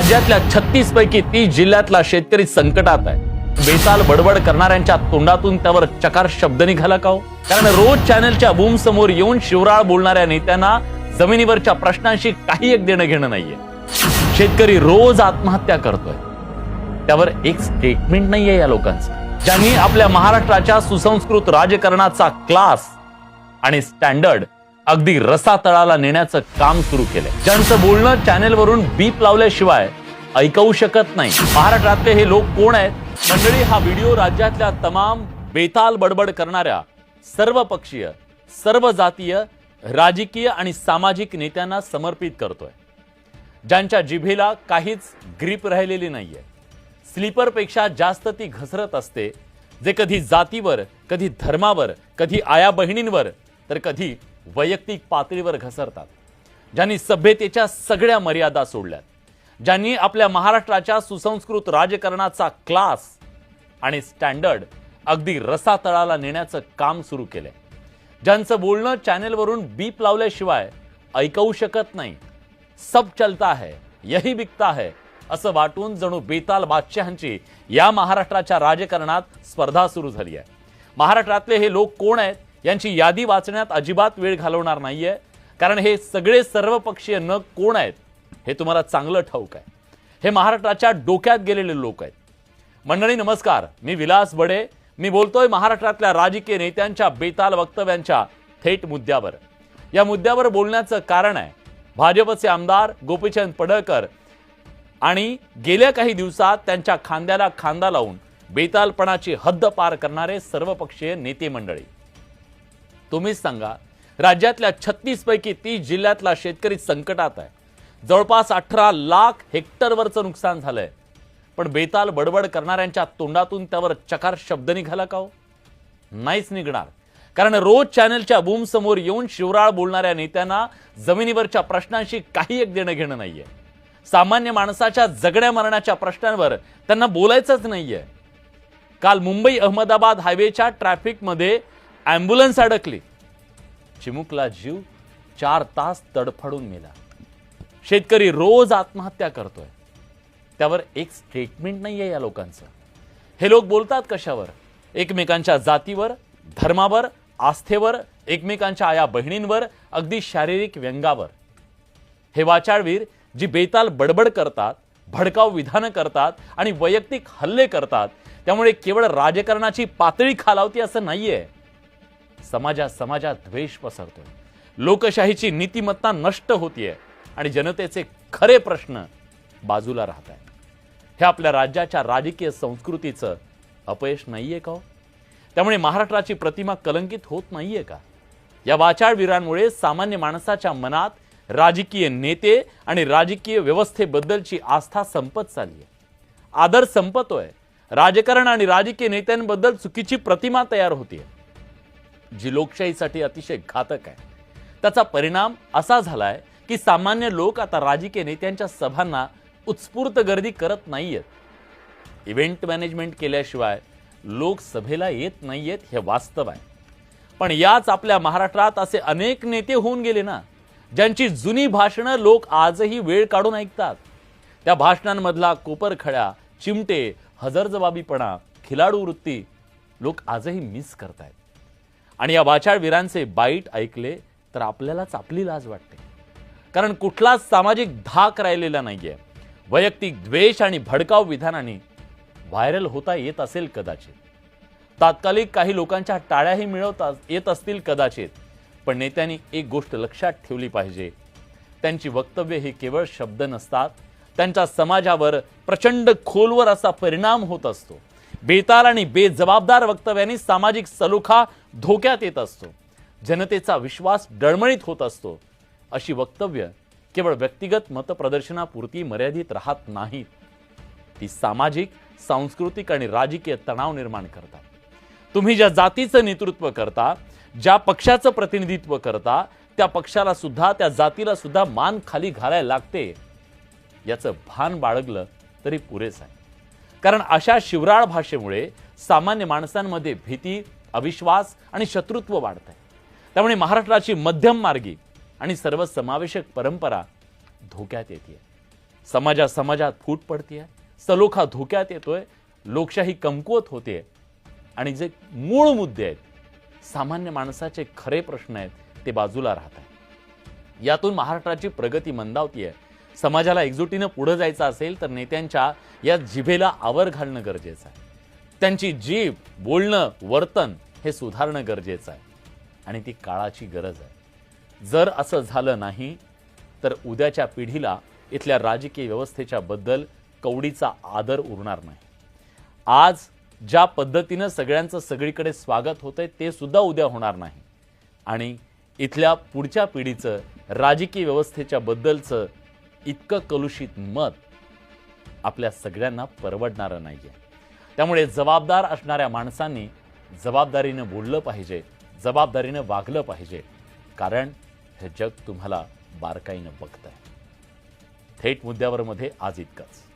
राज्यातल्या छत्तीस पैकी तीस जिल्ह्यातला शेतकरी संकटात आहे. बेताल बडबड करणाऱ्यांच्या तोंडातून त्यावर चकार शब्द निघाला का हो? कारण रोज चॅनलच्या बूम समोर येऊन शिवराळ बोलणाऱ्या नेत्यांना जमिनीवरच्या प्रश्नांशी काही एक देणं घेणं नाहीये. शेतकरी रोज आत्महत्या करतोय. त्यावर एक स्टेटमेंट नाहीये या लोकांचं. ज्यांनी आपल्या महाराष्ट्राच्या सुसंस्कृत राजकारणाचा क्लास आणि स्टँडर्ड अगदी रसातळाला नेण्याचं काम सुरू केलंय. ज्यांचं बोलणं चॅनेलवरून बीप लावल्याशिवाय ऐकवू शकत नाही. महाराष्ट्रातले हे लोक कोण आहेत? मंडळी हा व्हिडिओ राज्यातल्या तमाम बेताल बडबड करणाऱ्या सर्व पक्षीय सर्व जातीय राजकीय आणि सामाजिक नेत्यांना समर्पित करतोय. ज्यांच्या जिभेला काहीच ग्रीप राहिलेली नाहीये. स्लीपरपेक्षा जास्त ती घसरत असते. जे कधी जातीवर कधी धर्मावर कधी आया बहिणींवर तर कधी वैयक्तिक पातळीवर घसरतात ज्यांनी सभ्यतेच्या सगळ्या मर्यादा सोडल्यात ज्यांनी आपल्या महाराष्ट्राच्या सुसंस्कृत राजकारणाचा क्लास आणि स्टँडर्ड अगदी रसातळाला नेण्याचं काम सुरू केलंय. ज्यांचं बोलणं चॅनेलवरून बीप लावल्याशिवाय ऐकवू शकत नाही. सब चलता है यही बिकता है असं वाटून जणू बेताल बादशहांची या महाराष्ट्राच्या राजकारणात स्पर्धा सुरू झाली आहे. महाराष्ट्रातले हे लोक कोण आहेत? यांची यादी वाचण्यात अजिबात वेळ घालवणार नाहीये. कारण हे सगळे सर्वपक्षीय न कोण आहेत? हे तुम्हाला चांगलं ठाऊक आहे. हे महाराष्ट्राच्या डोक्यात गेलेले लोक आहेत. मंडळी नमस्कार. मी विलास बडे. मी बोलतोय महाराष्ट्रातल्या राजकीय नेत्यांच्या बेताल वक्तव्यांच्या थेट मुद्द्यावर. या मुद्द्यावर बोलण्याचं कारण आहे भाजपचे आमदार गोपीचंद पडळकर आणि गेल्या काही दिवसात त्यांच्या खांद्याला खांदा लावून बेतालपणाची हद्द पार करणारे सर्वपक्षीय नेते मंडळी. तुम्हीच सांगा राज्यातल्या छत्तीसपैकी तीस जिल्ह्यातला शेतकरी संकटात आहे. जवळपास अठरा लाख हेक्टरवरचं नुकसान झालंय. पण बेताल बडबड करणाऱ्यांच्या तोंडातून त्यावर चकार शब्द निघाला का हो? नाहीच निघणार. कारण रोज चॅनलच्या बूमसमोर येऊन शिवराळ बोलणाऱ्या नेत्यांना जमिनीवरच्या प्रश्नांशी काही एक देणं घेणं नाहीये. सामान्य माणसाच्या जगण्या मरणाच्या प्रश्नांवर त्यांना बोलायचंच नाहीये. काल मुंबई अहमदाबाद हायवेच्या ट्रॅफिकमध्ये ॲम्ब्युलन्स अडकली. चिमुकला जीव चार तास तडफडून मेला. शेतकरी रोज आत्महत्या करतोय. त्यावर एक स्टेटमेंट नाही आहे या लोकांचं. हे लोक बोलतात कशावर? एकमेकांच्या जातीवर धर्मावर आस्थेवर एकमेकांच्या आया बहिणींवर अगदी शारीरिक व्यंगावर. हे वाचाळवीर जी बेताल बडबड करतात भडकाव विधानं करतात आणि वैयक्तिक हल्ले करतात त्यामुळे केवळ राजकारणाची पातळी खालावती असं नाहीये. समाजात समाजात द्वेष पसरतोय. लोकशाहीची नीतिमत्ता नष्ट होतीये आणि जनतेचे खरे प्रश्न बाजूला राहत आहेत हे आपल्या राज्याच्या राजकीय संस्कृतीचं अपयश नाहीये का हो? त्यामुळे महाराष्ट्राची प्रतिमा कलंकित होत नाहीये का? या वाचाळवीरांमुळे सामान्य माणसाच्या मनात राजकीय नेते आणि राजकीय व्यवस्थेबद्दलची आस्था संपत चालली आहे आदर संपतोय. राजकारण आणि राजकीय नेत्यांबद्दल चुकीची प्रतिमा तयार होतीये. जी लोकशाहीसाठी अतिशय घातक आहे. त्याचा परिणाम असा झालाय की सामान्य लोक आता राजकीय नेत्यांच्या सभांना उत्स्फूर्त गर्दी करत नाहीयेत. इव्हेंट मॅनेजमेंट केल्याशिवाय लोक सभेला येत नाहीयेत हे वास्तव आहे. पण याच आपल्या महाराष्ट्रात असे अनेक नेते होऊन गेले ना ज्यांची जुनी भाषणं लोक आजही वेळ काढून ऐकतात. त्या भाषणांमधला कोपरखड्या चिमटे हजरजबाबीपणा खिलाडू वृत्ती लोक आजही मिस करतायत. आणि या वाचाळवीरांचे बाईट ऐकले तर आपल्यालाच आपली लाज वाटते. कारण कुठलाच सामाजिक धाक राहिलेला नाहीये. वैयक्तिक द्वेष आणि भडकाव विधानाने व्हायरल होता येत असेल कदाचित. तात्कालिक काही लोकांच्या टाळ्याही मिळवता येत असतील कदाचित. पण नेत्यांनी एक गोष्ट लक्षात ठेवली पाहिजे. त्यांची वक्तव्य ही केवळ शब्द नसतात. त्यांच्या समाजावर प्रचंड खोलवर असा परिणाम होत असतो. बेताल आणि बेजबाबदार वक्तव्यांनी सामाजिक सलोखा धोक्यात येत असतो. जनतेचा विश्वास डळमळीत होत असतो. अशी वक्तव्य केवळ व्यक्तिगत मतप्रदर्शनापुरती मर्यादित राहत नाहीत ती सामाजिक सांस्कृतिक आणि राजकीय तणाव निर्माण करतात. तुम्ही ज्या जातीचं नेतृत्व करता ज्या पक्षाचं प्रतिनिधित्व करता त्या पक्षाला सुद्धा त्या जातीला सुद्धा मान खाली घालायला लागते. याचं भान बाळगलं तरी पुरेस आहे. कारण अशा शिवराळ भाषेमुळे सामान्य माणसांमध्ये भीती अविश्वास आणि शत्रुत्व वाढत आहे त्यामुळे महाराष्ट्राची मध्यम मार्गी आणि सर्वसमावेशक परंपरा धोक्यात येते समाजा समाजात फूट पडतीये. सलोखा धोक्यात येतोय. लोकशाही कमकुवत होते आणि जे मूळ मुद्दे आहेत सामान्य माणसाचे खरे प्रश्न आहेत ते बाजूला राहत आहेत यातून महाराष्ट्राची प्रगती मंदावती आहे समाजाला एकजुटीनं पुढं जायचं असेल तर नेत्यांच्या या जिभेला आवर घालणं गरजेचं आहे. त्यांची जीभ बोलणं वर्तन हे सुधारणं गरजेचं आहे. आणि ती काळाची गरज आहे. जर असं झालं नाही तर उद्याच्या पिढीला इथल्या राजकीय व्यवस्थेच्या बद्दल कवडीचा आदर उरणार नाही. आज ज्या पद्धतीनं सगळ्यांचं सगळीकडे स्वागत होतंय ते सुद्धा उद्या होणार नाही. आणि इथल्या पुढच्या पिढीचं राजकीय व्यवस्थेच्या बद्दलचं इतकं कलुषित मत आपल्या सगळ्यांना परवडणारं नाही आहे त्यामुळे जबाबदार असणाऱ्या माणसांनी जबाबदारीनं बोललं पाहिजे जबाबदारीनं वागलं पाहिजे. कारण हे जग तुम्हाला बारकाईनं बघतंय. थेट मुद्द्यावर मध्ये आज इतकंच.